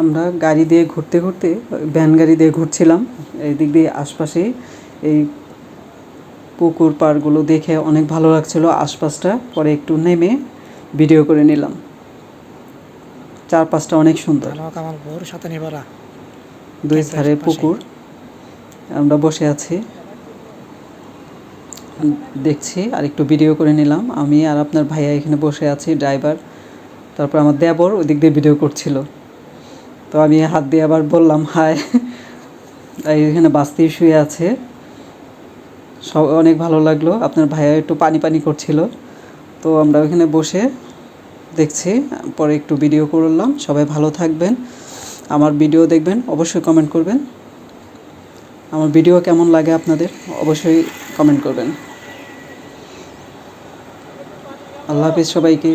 আমরা গাড়ি দিয়ে ঘুরতে ঘুরতে ভ্যান গাড়ি দিয়ে ঘুরছিলাম। এই দিক দিয়ে আশপাশে এই পুকুর পাড়গুলো দেখে অনেক ভালো লাগছিল। আশপাশটা পরে একটু নেমে ভিডিও করে নিলাম। চারপাশটা অনেক সুন্দর। দুই ধারে পুকুর। আমরা বসে আছি। দেখছি আর একটু ভিডিও করে নিলাম। আমি আর আপনার ভাইয়া এখানে বসে আছি ড্রাইভার তারপর আমার দেবর ওই দিক দিয়ে ভিডিও করছিল। তো আমি হাত দিয়ে আবার বললাম হাই এই এখানে বাস্তি শুয়ে আছে। সব অনেক ভালো লাগল। আপনার ভাইয়া একটু পানি পানি করছিল। তো আমরা ওইখানে বসে দেখছি, পরে একটু ভিডিও করলাম। সবাই ভালো থাকবেন। আমার ভিডিও দেখবেন, অবশ্যই কমেন্ট করবেন। আমার ভিডিও কেমন লাগে আপনাদের, অবশ্যই কমেন্ট করবেন। আল্লাহ হাফিজ সবাইকে।